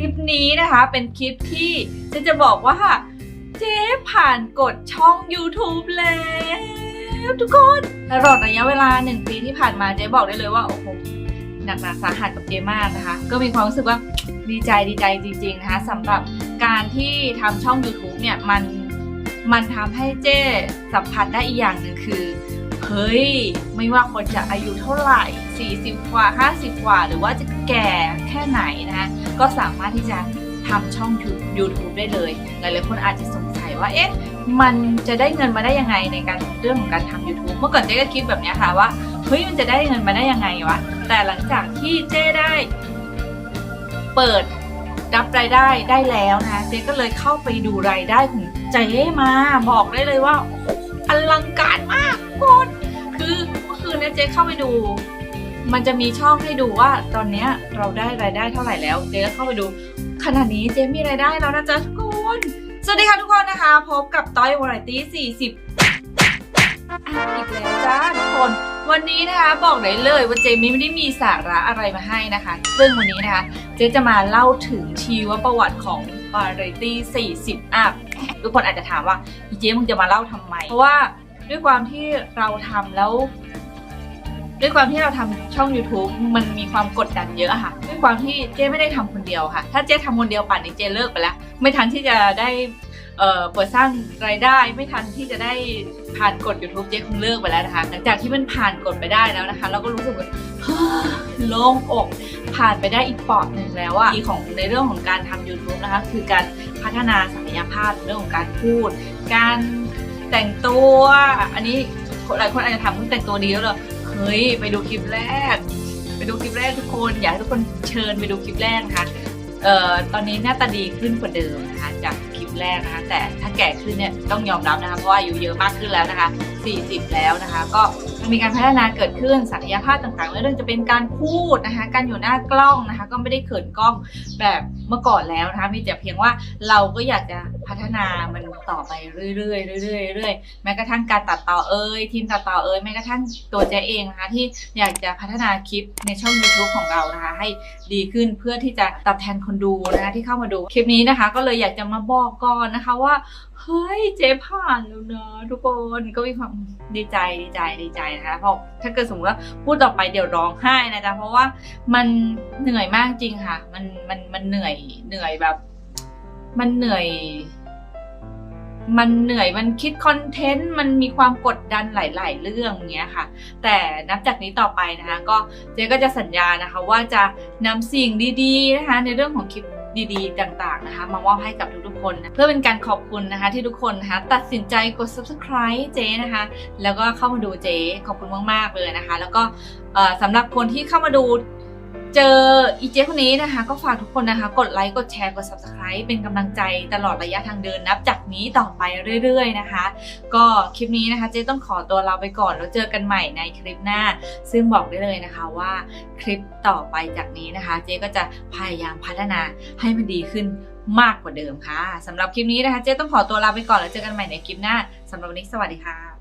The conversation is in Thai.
ลิปนี้นะคะเป็นคลิปที่เจะจะบอกว่าเจ๊ผ่านกดช่อง YouTube แล้วทุกคนตลอดระยะเวลาหนึ่งปีที่ผ่านมาเจ๊บอกได้เลยว่า โอ้โหหนักหนาสาหัสกับเจ๊มากนะคะ ก็มีความรู้สึกว่าดีใจดีใจจริง ๆ นะคะสำหรับการที่ทำช่อง YouTube เนี่ยมันมันทำให้เจ๊สัมผัสได้อีกอย่างหนึ่งคือ เฮ้ย ไม่ว่าคนจะอายุเท่าไหร่ 40 กว่า 50 กว่า หรือว่าจะแก่แค่ไหนนะก็สามารถที่จะทำช่อง YouTube ได้เลย หลายๆคนอาจจะสงสัยว่าเอ๊ะมันจะได้เงินมาได้ยังไงในการเรื่องของการทำ YouTube เมื่อก่อนเจ๊ก็คิดแบบนี้ค่ะว่าเฮ้ยมันจะได้เงินมาได้ยังไงวะแต่หลังจากที่เจ๊ได้ เปิดรับรายได้ได้แล้วนะเจ๊ก็เลยเข้าไปดูรายได้ของเจ๊มา บอกได้เลยว่าอลังการมาก เจ๊เข้าไปดู มันจะมีช่องให้ดูว่าตอนเนี้ยเราได้รายได้เท่าไหร่แล้ว เจ๊ก็เข้าไปดู ขณะนี้เจ๊มีรายได้แล้วนะจ๊ะทุกคน สวัสดีค่ะทุกคนนะคะ พบกับต้อยวาไรตี้40อะอีกแล้วจ้าทุกคนวันนี้นะคะบอกได้เลยว่าเจมี่ไม่ได้มีสาระอะไรมาให้นะคะ ซึ่งวันนี้นะคะ เจ๊จะมาเล่าถึงชีวประวัติของวาไรตี้40 อัพทุกคนอาจจะถามว่าเจ๊มึงจะมาเล่าทำไม เพราะว่าด้วยความที่เราทำแล้ว ด้วยความที่เราทำช่อง YouTube มันมีความกดดันเยอะค่ะ ด้วยความที่เจ๊ไม่ได้ทำคนเดียวค่ะ ถ้าเจ๊ทำคนเดียวป่านนี้เจ๊เลิกไปแล้ว ไม่ทันที่จะได้เปิดสร้างรายได้ไม่ทันที่จะได้ผ่านกฎ YouTube เจ๊คงเลิกไปแล้วนะคะ หลังจากที่มันผ่านกฎไปได้แล้วนะคะ เราก็รู้สึกว่าโล่งอกผ่านไปได้อีกปอดหนึ่งแล้วอะของในเรื่องของการทำ YouTube นะคะ คือการพัฒนาศักยภาพเรื่องของการพูด การแต่งตัว อันนี้หลายคนอาจจะถามคุณแต่งตัวดีแล้วเหรอ เฮ้ยไปดูคลิปแรก ไปดูคลิปแรกทุกคนอยากให้ทุกคนเชิญไปดูคลิปแรกนะคะเอ่อตอนนี้หน้าตาดีขึ้นกว่าเดิมนะคะ จากคลิปแรกนะคะ แต่ถ้าแก่ขึ้นเนี่ยต้องยอมรับนะคะเพราะว่าอายุเยอะมากขึ้นแล้วนะคะ 40 แล้วนะคะ ก็มีการพัฒนาเกิดขึ้นศักยภาพต่างๆไม่ว่าเรื่องจะเป็นการพูดนะคะ การอยู่หน้ากล้องนะคะ ก็ไม่ได้เขินกล้องแบบเมื่อก่อนแล้วนะคะ มีแต่เพียงว่าเราก็อยากจะ พัฒนามันต่อไปเรื่อยๆเรื่อยๆเรื่อยๆแม้กระทั่งการตัดต่อเอ่ยทีมตัดต่อเอ่ยแม้กระทั่งตัวเจ๊เองนะคะที่อยากจะพัฒนาคลิปในช่อง YouTube ของเรานะคะ ให้ดีขึ้นเพื่อที่จะตอบแทนคนดูนะคะที่เข้ามาดูคลิปนี้นะคะ ก็เลยอยากจะมาบอกก่อนนะคะว่าเฮ้ยเจ๊ผ่านแล้วนะทุกคนก็มีความดีใจดีใจดีใจนะคะเพราะถ้าเกิดสมมติว่าพูดต่อไปเดี๋ยวร้องไห้นะจ๊ะเพราะว่ามันเหนื่อยมากจริงค่ะ มันมันมันเหนื่อยเหนื่อยแบบ มันเหนื่อย มันเหนื่อยมันคิดคอนเทนต์มันมีความกดดันหลาย ๆ เรื่องอย่างเงี้ยค่ะ แต่นับจากนี้ต่อไปนะคะ ก็เจ๊ก็จะสัญญานะคะว่าจะนำสิ่งดีๆนะคะ ในเรื่องของคลิปดีๆ ต่างๆ นะคะ มามอบให้กับทุกๆ คนนะเพื่อเป็นการขอบคุณนะคะ ที่ทุกคนนะคะตัดสินใจกด subscribe เจ๊นะคะ แล้วก็เข้ามาดูเจ๊ขอบคุณมากๆเลยนะคะ แล้วก็สำหรับคนที่เข้ามาดู เจออีเจคนนี้นะคะ ก็ฝากทุกคนนะคะ กดไลค์กดแชร์กด subscribe เป็นกำลังใจตลอดระยะทางเดินนับจากนี้ต่อไปเรื่อยๆนะคะ ก็คลิปนี้นะคะเจ๊ต้องขอตัวลาไปก่อนแล้วเจอกันใหม่ในคลิปหน้า ซึ่งบอกได้เลยนะคะว่าคลิปต่อไปจากนี้นะคะ เจ๊ก็จะพยายามพัฒนาให้มันดีขึ้นมากกว่าเดิมค่ะสำหรับคลิปนี้นะคะเจ๊ต้องขอตัวลาไปก่อนแล้วเจอกันใหม่ในคลิปหน้าสำหรับวันนี้สวัสดีค่ะ